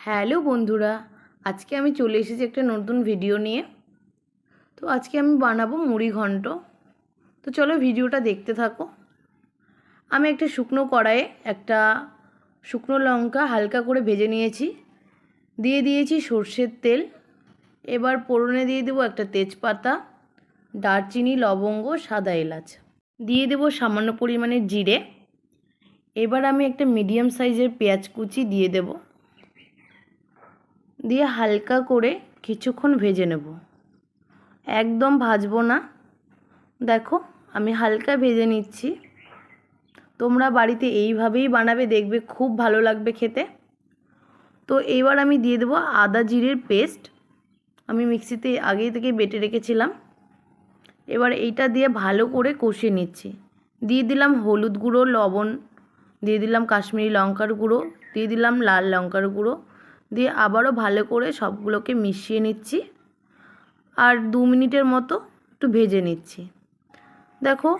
Hello বন্ধুরা, আজকে আমি চলে এসেছি একটা নতুন ভিডিও নিয়ে। তো আজকে আমি বানাবো মুড়ি ঘন্ট। তো চলো ভিডিওটা দেখতে থাকো। আমি একটা শুকনো কড়াইয়ে একটা শুকনো লঙ্কা হালকা করে ভেজে নিয়েছি। দিয়ে দিয়েছি সর্ষের তেল। এবার পোড়নে দিয়ে দেবো একটা তেজপাতা, দারচিনি, লবঙ্গ, সাদা এলাচ। দিয়ে দেবো সামান্য পরিমাণে জিরে। এবার আমি একটা মিডিয়াম সাইজের পেঁয়াজ কুচি দিয়ে দেবো। দিয়ে হালকা করে কিছুক্ষণ ভেজে নেব। একদম ভাজবো না। দেখো, আমি হালকা ভেজে নিচ্ছি। তোমরা বাড়িতে এইভাবেই বানাবে, দেখবে খুব ভালো লাগবে খেতে। তো এইবার আমি দিয়ে দেবো আদা জিরের পেস্ট। আমি মিক্সিতে আগে থেকে বেটে রেখেছিলাম। এবার এইটা দিয়ে ভালো করে কষিয়ে নিচ্ছি। দিয়ে দিলাম হলুদ গুঁড়ো, লবণ, দিয়ে দিলাম কাশ্মীরি লঙ্কার গুঁড়ো, দিয়ে দিলাম লাল লঙ্কার গুঁড়ো। দিয়ে আবারও ভালো করে সবগুলোকে মিশিয়ে নিচ্ছি। আর দু মিনিটের মতো একটু ভেজে নিচ্ছি। দেখো,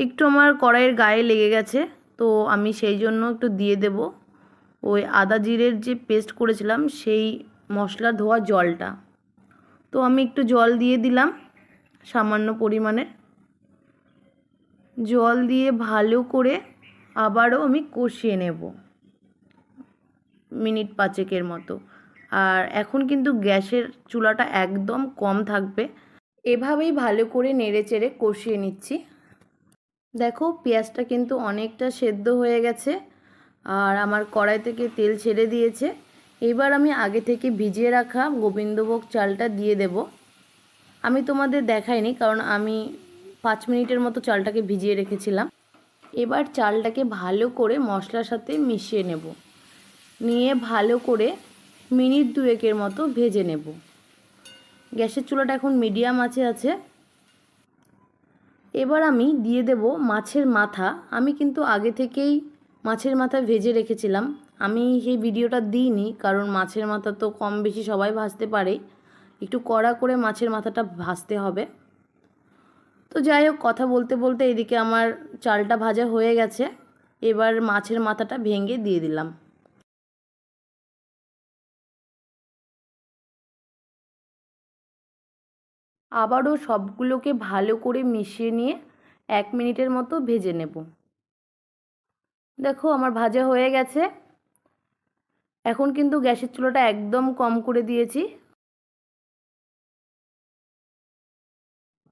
একটু আমার কড়াইয়ের গায়ে লেগে গেছে, তো আমি সেই জন্য একটু দিয়ে দেব। ওই আদা জিরের যে পেস্ট করেছিলাম, সেই মশলা ধোয়া জলটা। তো আমি একটু জল দিয়ে দিলাম, সামান্য পরিমাণে। জল দিয়ে ভালো করে আবারও আমি কষিয়ে নেব। মিনিট পাঁচেকের মতো। আর এখন কিন্তু গ্যাসের চুলাটা একদম কম থাকবে। এভাবেই ভালো করে নেড়ে চেড়ে কষিয়ে নিচ্ছি। দেখো, পেঁয়াজটা কিন্তু অনেকটা সেদ্ধ হয়ে গেছে আর আমার কড়াই থেকে তেল ছেড়ে দিয়েছে। এবার আমি আগে থেকে ভিজিয়ে রাখা গোবিন্দভোগ চালটা দিয়ে দেব। আমি তোমাদের দেখাইনি কারণ আমি পাঁচ মিনিটের মতো চালটাকে ভিজিয়ে রেখেছিলাম। এবার চালটাকে ভালো করে মশলার সাথে মিশিয়ে নেব। নিয়ে ভালো করে মিনিট দুয়েকের মতো ভেজে নেব। গ্যাসের চুলাটা এখন মিডিয়াম আছে আছে। এবার আমি দিয়ে দেব মাছের মাথা। আমি কিন্তু আগে থেকেই মাছের মাথা ভেজে রেখেছিলাম। আমি সেই ভিডিওটা দিইনি, কারণ মাছের মাথা তো কম বেশি সবাই ভাজতে পারে। একটু কড়া করে মাছের মাথাটা ভাজতে হবে। তো যাই হোক, কথা বলতে বলতে এদিকে আমার চালটা ভাজা হয়ে গেছে। এবার মাছের মাথাটা ভেঙে দিয়ে দিলাম। আবারও সবগুলোকে ভালো করে মিশিয়ে নিয়ে এক মিনিটের মতো ভেজে নেব। দেখো আমার ভাজা হয়ে গেছে। এখন কিন্তু গ্যাসের চুলোটা একদম কম করে দিয়েছি।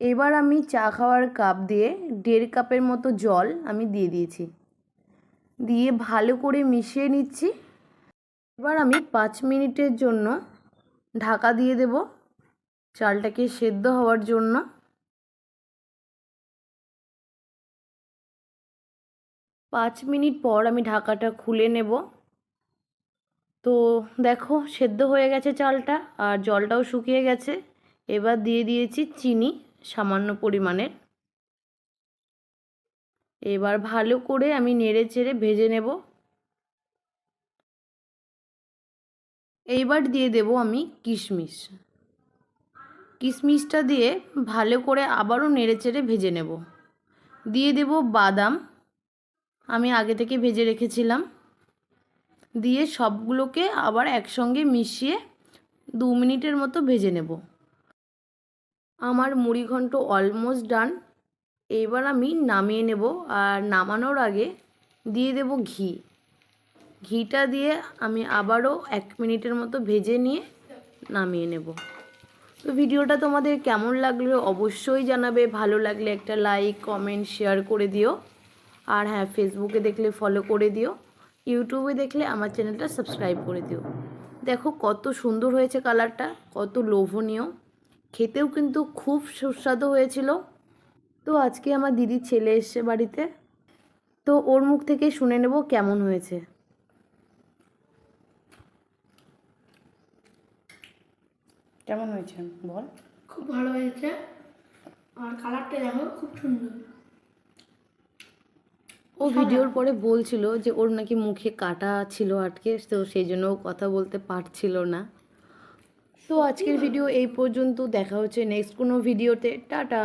এবার আমি চা খাওয়ার কাপ দিয়ে দেড় কাপের মতো জল আমি দিয়ে দিয়েছি। দিয়ে ভালো করে মিশিয়ে নিচ্ছি। এবার আমি পাঁচ মিনিটের জন্য ঢাকা দিয়ে দেব। চালটাকে সেদ্ধ হওয়ার জন্য পাঁচ মিনিট পর আমি ঢাকাটা খুলে নেব। তো দেখো, সেদ্ধ হয়ে গেছে চালটা আর জলটাও শুকিয়ে গেছে। এবার দিয়ে দিয়েছি চিনি, সামান্য পরিমাণের। এবার ভালো করে আমি নেড়ে চেড়ে ভেজে নেব। এইবার দিয়ে দেব আমি কিশমিশ। কিশমিশটা দিয়ে ভালো করে আবারও নেড়ে চেড়ে ভেজে নেব। দিয়ে দেব বাদাম। আমি আগে থেকে ভেজে রেখেছিলাম। দিয়ে সবগুলোকে আবার একসঙ্গে মিশিয়ে দু মিনিটের মতো ভেজে নেব। আমার মুড়ি ঘন্ট অলমোস্ট ডান এবার আমি নামিয়ে নেব আর নামানোর আগে দিয়ে দেব ঘি। ঘিটা দিয়ে আমি আবারও এক মিনিটের মতো ভেজে নিয়ে নামিয়ে নেব। তো ভিডিওটা তোমাদের কেমন লাগল অবশ্যই জানাবে। ভালো লাগলে একটা লাইক কমেন্ট শেয়ার করে দিও। আর হ্যাঁ ফেসবুকে দেখলে ফলো করে দিও। ইউটিউবে দেখলে আমার চ্যানেলটা সাবস্ক্রাইব করে দিও। দেখো কত সুন্দর হয়েছে কালারটা কত লোভনীয়। খেতেও কিন্তু খুব সুস্বাদু হয়েছিল। তো আজকে আমার দিদির ছেলে এসছে বাড়িতে। তো ওর মুখ থেকে শুনে নেব কেমন হয়েছে। কেমন হয়েছে? বল। খুব ভালো হয়েছে। আর কালারটা দেখো খুব সুন্দর। ও ভিডিওর পরে বলছিল যে ওর নাকি মুখে কাটা ছিল আটকে তো সেই জন্য কথা বলতে পারছিল না। তো আজকের ভিডিও এই পর্যন্ত দেখা হচ্ছে নেক্সট কোনো ভিডিওতে টাটা।